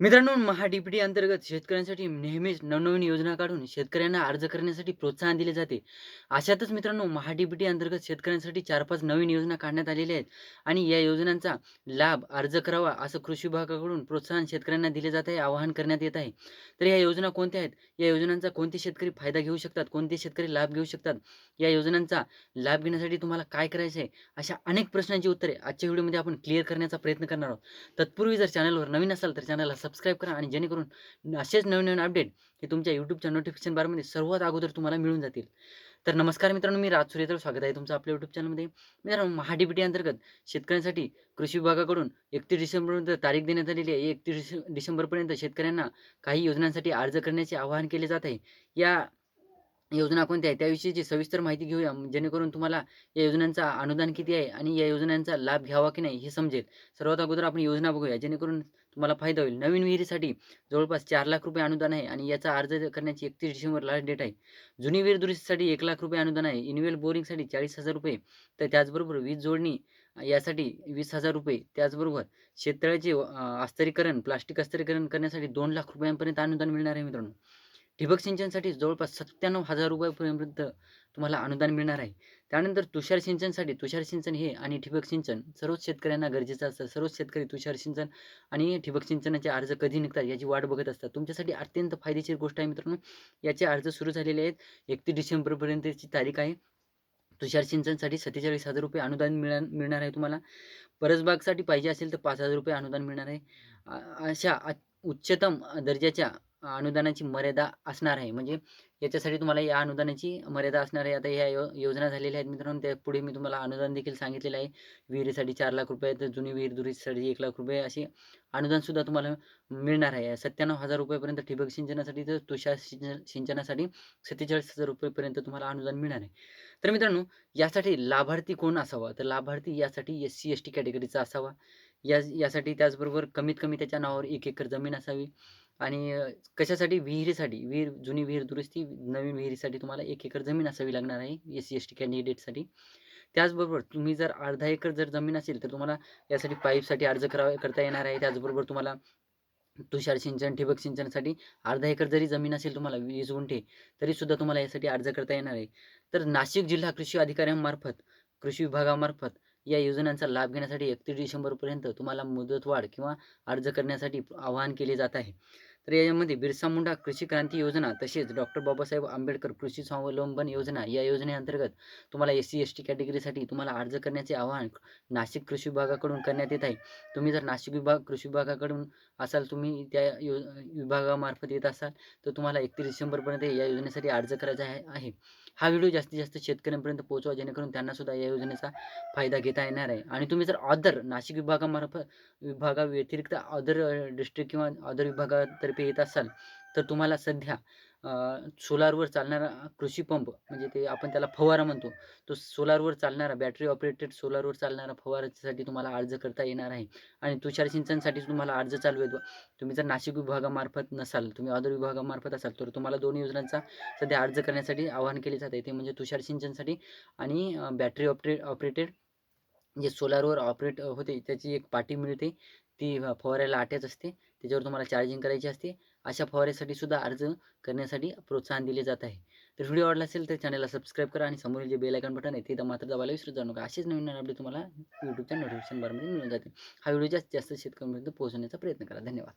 मित्रांनो महा अंतर्गत शेतकऱ्यांसाठी नेहमीच नवनवीन योजना काढून शेतकऱ्यांना अर्ज करण्यासाठी प्रोत्साहन दिले जाते. अशातच मित्रांनो महा अंतर्गत शेतकऱ्यांसाठी चार पाच नवीन योजना काढण्यात आलेल्या आहेत आणि या योजनांचा लाभ अर्ज करावा असं कृषी विभागाकडून प्रोत्साहन शेतकऱ्यांना दिले जात आहे आवाहन करण्यात येत आहे. तर या योजना कोणत्या आहेत? या योजनांचा कोणते शेतकरी फायदा घेऊ शकतात? कोणते शेतकरी लाभ घेऊ शकतात? या योजनांचा लाभ घेण्यासाठी तुम्हाला काय करायचं आहे अशा अनेक प्रश्नांची उत्तरे आजच्या व्हिडिओमध्ये आपण क्लिअर करण्याचा प्रयत्न करणार आहोत. तत्पूर्वी जर चॅनलवर नवीन असाल तर चॅनलला सबस्क्राईब करा आणि जेणेकरून असेच नवीन नवीन अपडेट हे तुमच्या यूट्यूबच्या नोटिफिकेशन बारमध्ये सर्वात अगोदर तुम्हाला मिळून जातील. तर नमस्कार मित्रांनो मी राज सुरेतर स्वागत आहे तुमचं आपल्या यूट्यूब चॅनलमध्ये मित्रांनो महाडीबीटी अंतर्गत शेतकऱ्यांसाठी कृषी विभागाकडून एकतीस डिसेंबरपर्यंत तारीख देण्यात आलेली आहे. एकतीस डिसेंबरपर्यंत शेतकऱ्यांना काही योजनांसाठी अर्ज करण्याचे आवाहन केले जात आहे. या योजना कोणत्या आहे त्याविषयीची सविस्तर माहिती घेऊया. जेणेकरून तुम्हाला या योजनांचा अनुदान किती आहे आणि या योजनांचा लाभ घ्यावा की नाही हे समजेल. सर्वात अगोदर आपण योजना बघूया. जेणेकरून तुम्हाला फायदा होईल. नवीन विहिरीसाठी जवळपास चार लाख रुपये अनुदान आहे आणि याचा अर्ज करण्याची एकतीस डिसेंबर लास्ट डेट आहे. जुनी विहीर दुरुस्तीसाठी एक लाख रुपये अनुदान आहे. इनवेल बोरिंगसाठी चाळीस हजार रुपये. तर त्याचबरोबर वीज जोडणी यासाठी वीस हजार रुपये. त्याचबरोबर शेततळ्याचे अस्तरीकरण प्लास्टिक अस्तरीकरण करण्यासाठी दोन लाख रुपयांपर्यंत अनुदान मिळणार आहे मित्रांनो. ठिबक सिंचनसाठी जवळपास सत्त्याण्णव हजार रुपयापर्यंत तुम्हाला अनुदान मिळणार आहे. त्यानंतर तुषार सिंचनसाठी तुषार सिंचन हे आणि ठिबक सिंचन सर्वच शेतकऱ्यांना गरजेचं असतं. सर्वच शेतकरी तुषार सिंचन आणि ठिबक सिंचनाचे अर्ज कधी निघतात याची वाट बघत असतात. तुमच्यासाठी अत्यंत फायदेशीर गोष्ट आहे मित्रांनो. याचे अर्ज सुरू झालेले आहेत. एकतीस डिसेंबरपर्यंतची तारीख आहे. तुषार सिंचनसाठी सत्तेचाळीस हजार रुपये अनुदान मिळणार मिळणार आहे तुम्हाला. परसबागसाठी पाहिजे असेल तर पाच हजार रुपये अनुदान मिळणार आहे. अशा उच्चतम दर्जाच्या अनुदानाची मर्यादा असणार आहे. म्हणजे याच्यासाठी तुम्हाला या अनुदानाची मर्यादा असणार आहे. आता ह्या यो योजना झालेल्या आहेत मित्रांनो. त्या पुढे मी तुम्हाला अनुदान देखील सांगितलेलं आहे. विहिरीसाठी चार लाख रुपये तर जुनी विहीर दुरुस्तीसाठी एक लाख रुपये असे अनुदानसुद्धा तुम्हाला मिळणार आहे. सत्त्याण्णव हजार रुपयेपर्यंत ठिबक सिंचनासाठी तर तुषार सिंचन सिंचनासाठी सत्तेचाळीस हजार रुपयेपर्यंत तुम्हाला अनुदान मिळणार आहे. तर मित्रांनो यासाठी लाभार्थी कोण असावा? तर लाभार्थी यासाठी एस सी एस टी कॅटेगरीचा असावा. या यासाठी त्याचबरोबर कमीत कमी त्याच्या नावावर एक एकर जमीन असावी. आणि कशासाठी? विहिरीसाठी. विहीर जुनी विहीर दुरुस्ती नवीन विहिरीसाठी तुम्हाला एक एकर जमीन असावी लागणार आहे एस सी एस टी कॅन्डिडेटसाठी. त्याचबरोबर तुम्ही जर अर्धा एकर जर जमीन असेल तर तुम्हाला यासाठी पाईपसाठी अर्ज करावा करता येणार आहे. त्याचबरोबर तुम्हाला तुषार सिंचन ठिबक सिंचनासाठी अर्धा एकर जरी जमीन असेल तुम्हाला वीस गुंठे तरीसुद्धा तुम्हाला यासाठी अर्ज करता येणार आहे. तर नाशिक जिल्हा कृषी अधिकाऱ्यांमार्फत कृषी विभागामार्फत या योजनांचा लाभ घेण्यासाठी एकतीस डिसेंबरपर्यंत तुम्हाला मुदतवाढ किंवा अर्ज करण्यासाठी आवाहन केले जात आहे. तर यामध्ये बिरसा मुंडा कृषी क्रांती योजना तसेच डॉक्टर बाबासाहेब आंबेडकर कृषी स्वावलंबन योजना या योजनेअंतर्गत तुम्हाला एस सी एस टी कॅटेगरीसाठी तुम्हाला अर्ज करण्याचे आवाहन नाशिक कृषी विभागाकडून करण्यात येत आहे. तुम्ही जर नाशिक विभाग कृषी विभागाकडून असाल तुम्ही त्या यो विभागामार्फत येत असाल तर तुम्हाला एकतीस डिसेंबरपर्यंत या योजनेसाठी अर्ज करायचा आहे आहे. हा व्हिडिओ जास्तीत जास्त शेतकऱ्यांपर्यंत पोहोचवा जेणेकरून त्यांनासुद्धा या योजनेचा फायदा घेता येणार आहे. आणि तुम्ही जर अदर नाशिक विभागामार्फत विभागाव्यतिरिक्त अदर डिस्ट्रिक्ट किंवा अदर विभागातर्फे येत असाल तर तुम्हाला सध्या सोलारवर चालणारा कृषी पंप म्हणजे ते आपण त्याला फवारा म्हणतो तो सोलारवर चालणारा बॅटरी ऑपरेटेड सोलारवर चालणारा फवारासाठी तुम्हाला अर्ज करता येणार आहे. आणि तुषार सिंचनसाठी तुम्हाला अर्ज चालू आहे. तुम्ही जर नाशिक विभागामार्फत नसाल तुम्ही अदर विभागामार्फत असाल तर तुम्हाला दोन योजनांचा सध्या अर्ज करण्यासाठी आवाहन केले जाते. ते म्हणजे तुषार सिंचनसाठी आणि बॅटरी ऑपरे ऑपरेटेड जे सोलारवर ऑपरेट होते त्याची एक पाटी मिळते. ती फवारायला आटेच असते. त्याच्यावर तुम्हाला चार्जिंग करायची असते. अशा फवाऱ्यासाठी सुद्धा अर्ज करण्यासाठी प्रोत्साहन दिले जात आहे. तर व्हिडिओ आवडला असेल तर चॅनलला सबस्क्राईब करा आणि समोरील जे बेल आयकॉन बटन आहे ते मात्र दाबायला विसरू जाऊ नका. असेच नवीन नवीन अपडेट तुम्हाला यूट्यूबच्या नोटिफिकेशन बारमध्ये मिळून जातील. हा व्हिडिओ जास्तीत जास्त शेतकऱ्यांपर्यंत पोहोचवण्याचा प्रयत्न करा. धन्यवाद.